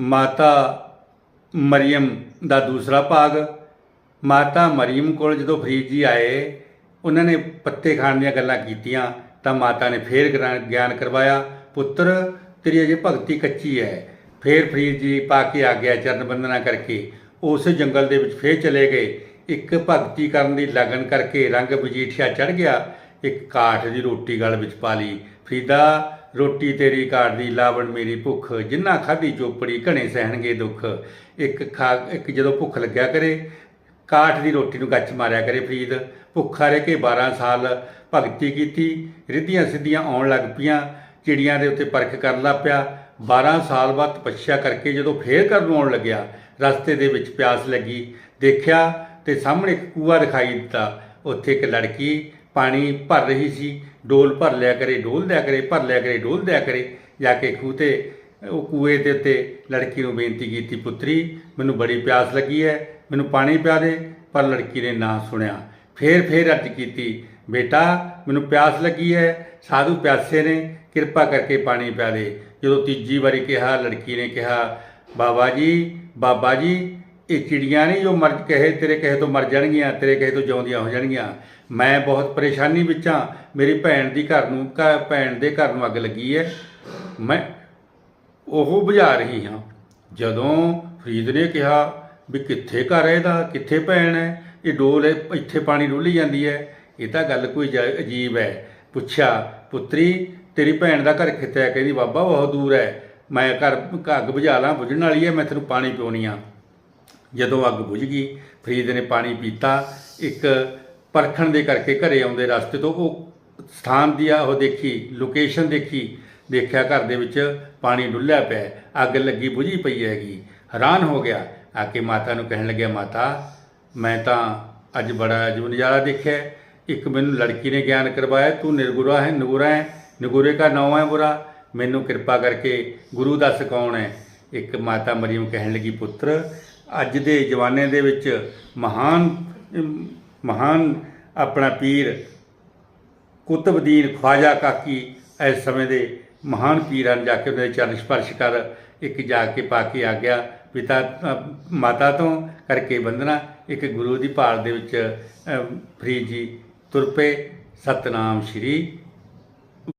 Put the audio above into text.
ਮਾਤਾ ਮਰੀਮ ਦਾ ਦੂਸਰਾ ਭਾਗ। ਮਾਤਾ ਮਰੀਮ ਕੋਲ ਜਦੋਂ ਫਰੀਦ ਜੀ ਆਏ, ਉਹਨਾਂ ਨੇ ਪੱਤੇ ਖਾਣ ਦੀਆਂ ਗੱਲਾਂ ਕੀਤੀਆਂ, ਤਾਂ ਮਾਤਾ ਨੇ ਫੇਰ ਗਿਆਨ- ਗਿਆਨ ਕਰਵਾਇਆ, ਪੁੱਤਰ, ਤੇਰੀ ਅਜੇ ਭਗਤੀ ਕੱਚੀ ਹੈ। ਫੇਰ ਫਰੀਦ ਜੀ ਪਾ ਕੇ ਆ ਗਿਆ ਚਰਨ ਬੰਦਨਾ ਕਰਕੇ, ਉਸ ਜੰਗਲ ਦੇ ਵਿੱਚ ਫੇਰ ਚਲੇ ਗਏ। ਇੱਕ ਭਗਤੀ ਕਰਨ ਦੀ ਲਗਨ ਕਰਕੇ ਰੰਗ ਮਜੀਠੀਆ ਚੜ ਗਿਆ। ਇੱਕ ਕਾਠ ਦੀ ਰੋਟੀ ਗਲ ਵਿੱਚ ਪਾ ਲਈ। ਫਰੀਦਾ ਰੋਟੀ ਤੇਰੀ ਕਾਠ ਦੀ, ਲਾਵਣ ਮੇਰੀ ਭੁੱਖ। ਜਿੰਨਾ ਖਾਧੀ ਚੋਪੜੀ ਘਣੇ ਸਹਿਣਗੇ ਦੁੱਖ। ਇੱਕ ਖਾ, ਇੱਕ ਜਦੋਂ ਭੁੱਖ ਲੱਗਿਆ ਕਰੇ, ਕਾਠ ਦੀ ਰੋਟੀ ਨੂੰ ਗੱਚ ਮਾਰਿਆ ਕਰੇ ਫਰੀਦ ਭੁੱਖਾ ਰਹਿ ਕੇ 12 ਸਾਲ ਭਗਤੀ ਕੀਤੀ, ਰਿੱਧੀਆਂ ਸਿੱਧੀਆਂ ਆਉਣ ਲੱਗ ਪਈਆਂ, ਚਿੜੀਆਂ ਦੇ ਉੱਤੇ ਪਰਖ ਕਰਨ ਲੱਗ ਪਿਆ। 12 ਸਾਲ ਬਾਅਦ ਤਪੱਸਿਆ ਕਰਕੇ ਜਦੋਂ ਫੇਰ ਕਰਨ ਆਉਣ ਲੱਗਿਆ, ਰਸਤੇ ਦੇ ਵਿੱਚ ਪਿਆਸ ਲੱਗੀ। ਦੇਖਿਆ ਤੇ ਸਾਹਮਣੇ ਇੱਕ ਕੂਆ ਦਿਖਾਈ ਦਿੱਤਾ। ਉੱਥੇ ਇੱਕ ਲੜਕੀ ਪਾਣੀ ਭਰ ਰਹੀ ਸੀ, ਡੋਲ ਭਰ ਲਿਆ ਕਰੇ, ਡੋਲ ਦਿਆ ਕਰੇ, ਭਰ ਲਿਆ ਕਰੇ, ਡੋਲ ਦਿਆ ਕਰੇ। ਜਾ ਕੇ ਖੂਹ ਤੇ, ਉਹ ਕੂਏ ਦੇ ਉੱਤੇ ਲੜਕੀ ਨੂੰ ਬੇਨਤੀ ਕੀਤੀ, ਪੁੱਤਰੀ, ਮੈਨੂੰ ਬੜੀ ਪਿਆਸ ਲੱਗੀ ਹੈ ਮੈਨੂੰ ਪਾਣੀ ਪਿਆ ਦੇ। ਪਰ ਲੜਕੀ ਨੇ ਨਾ ਸੁਣਿਆ। ਫੇਰ ਫੇਰ ਅਰਜ਼ ਕੀਤੀ, ਬੇਟਾ, ਮੈਨੂੰ ਪਿਆਸ ਲੱਗੀ ਹੈ ਸਾਧੂ ਪਿਆਸੇ ਨੇ, ਕਿਰਪਾ ਕਰਕੇ ਪਾਣੀ ਪਿਆ ਦੇ। ਜਦੋਂ ਤੀਜੀ ਵਾਰੀ ਕਿਹਾ, ਲੜਕੀ ਨੇ ਕਿਹਾ, ਬਾਬਾ ਜੀ ਬਾਬਾ ਜੀ ਇਹ ਚਿੜੀਆਂ ਨਹੀਂ ਜੋ ਮਰ, ਕਹੇ ਤੇਰੇ ਕਹੇ ਤੋਂ ਮਰ ਜਾਣਗੀਆਂ, ਤੇਰੇ ਕਹੇ ਤੋਂ ਜਿਉਂਦੀਆਂ ਹੋ ਜਾਣਗੀਆਂ। ਮੈਂ ਬਹੁਤ ਪਰੇਸ਼ਾਨੀ ਵਿੱਚ ਹਾਂ। ਮੇਰੀ ਭੈਣ ਦੀ ਘਰ ਨੂੰ, ਘ- ਭੈਣ ਦੇ ਘਰ ਨੂੰ ਅੱਗ ਲੱਗੀ ਹੈ। ਮੈਂ ਉਹ ਬੁਝਾ ਰਹੀ ਹਾਂ। ਜਦੋਂ ਫਰੀਦ ਨੇ ਕਿਹਾ ਵੀ ਕਿੱਥੇ ਘਰ ਹੈ ਇਹਦਾ, ਕਿੱਥੇ ਭੈਣ ਹੈ? ਇਹ ਡੋਲ ਇਹ ਇੱਥੇ ਪਾਣੀ ਡੁੱਲੀ ਜਾਂਦੀ ਹੈ। ਇਹ ਤਾਂ ਗੱਲ ਕੋਈ ਜ- ਅਜੀਬ ਹੈ। ਪੁੱਛਿਆ, ਪੁੱਤਰੀ, ਤੇਰੀ ਭੈਣ ਦਾ ਘਰ ਕਿੱਥੇ ਹੈ? ਕਹਿੰਦੀ, ਬਾਬਾ, ਬਹੁਤ ਦੂਰ ਹੈ। ਮੈਂ ਘਰ ਅੱਗ ਬੁਝਾ ਲਾਂ, ਬੁਝਣ ਵਾਲੀ ਹੈ, ਮੈਂ ਤੈਨੂੰ ਪਾਣੀ ਪਿਉਣੀ ਆ। ਜਦੋਂ ਅੱਗ ਬੁਝ ਗਈ, ਫਰੀਦ ਨੇ ਪਾਣੀ ਪੀਤਾ। ਇੱਕ ਪਰਖਣ ਦੇ ਕਰਕੇ ਘਰੇ ਆਉਂਦੇ ਰਸਤੇ ਤੋਂ ਉਹ ਸਥਾਨ ਦੀ ਆ ਉਹ ਦੇਖੀ ਲੋਕੇਸ਼ਨ ਦੇਖੀ, ਦੇਖਿਆ ਘਰ ਦੇ ਵਿੱਚ ਪਾਣੀ ਡੁੱਲਿਆ ਪਿਆ ਅੱਗ ਲੱਗੀ, ਬੁਝੀ ਪਈ ਹੈਗੀ। ਹੈਰਾਨ ਹੋ ਗਿਆ। ਆ ਕੇ ਮਾਤਾ ਨੂੰ ਕਹਿਣ ਲੱਗਿਆ, ਮਾਤਾ, ਮੈਂ ਤਾਂ ਅੱਜ ਬੜਾ ਅਜੀਬ ਨਜ਼ਾਰਾ ਦੇਖਿਆ ਇੱਕ ਮੈਨੂੰ ਲੜਕੀ ਨੇ ਗਿਆਨ ਕਰਵਾਇਆ, ਤੂੰ ਨਿਰਗੁਰਾ ਹੈ, ਨਗੁਰਾ ਹੈ, ਨਗੁਰੇ ਕਾ ਨਾਮ ਹੈ ਬੁਰਾ। ਮੈਨੂੰ ਕਿਰਪਾ ਕਰਕੇ ਗੁਰੂ ਦਾ ਕੌਣ ਹੈ? ਇੱਕ ਮਾਤਾ ਮਰੀਮ ਕਹਿਣ ਲੱਗੀ, ਪੁੱਤਰ ਅੱਜ ਦੇ ਜਵਾਨੇ ਦੇ ਵਿੱਚ ਮਹਾਨ ਮਹਾਨ ਆਪਣਾ ਪੀਰ ਕੁਤਬਦੀਨ ਖਵਾਜਾ ਕਾਕੀ ਇਸ ਸਮੇਂ ਦੇ ਮਹਾਨ ਪੀਰ ਹਨ, ਜਾ ਕੇ ਉਹਦੇ ਚਰਨ ਸਪਰਸ਼ ਕਰ, ਇੱਕ ਜਾ ਕੇ ਪਾ ਕੇ ਆ ਗਿਆ ਪਿਤਾ ਮਾਤਾ ਤੋਂ ਕਰਕੇ ਬੰਦਨਾ ਇੱਕ ਗੁਰੂ ਦੀ ਭਾਲ ਦੇ ਵਿੱਚ ਫਰੀਦ ਜੀ ਤੁਰ ਪਏ। ਸਤਨਾਮ ਸ਼੍ਰੀ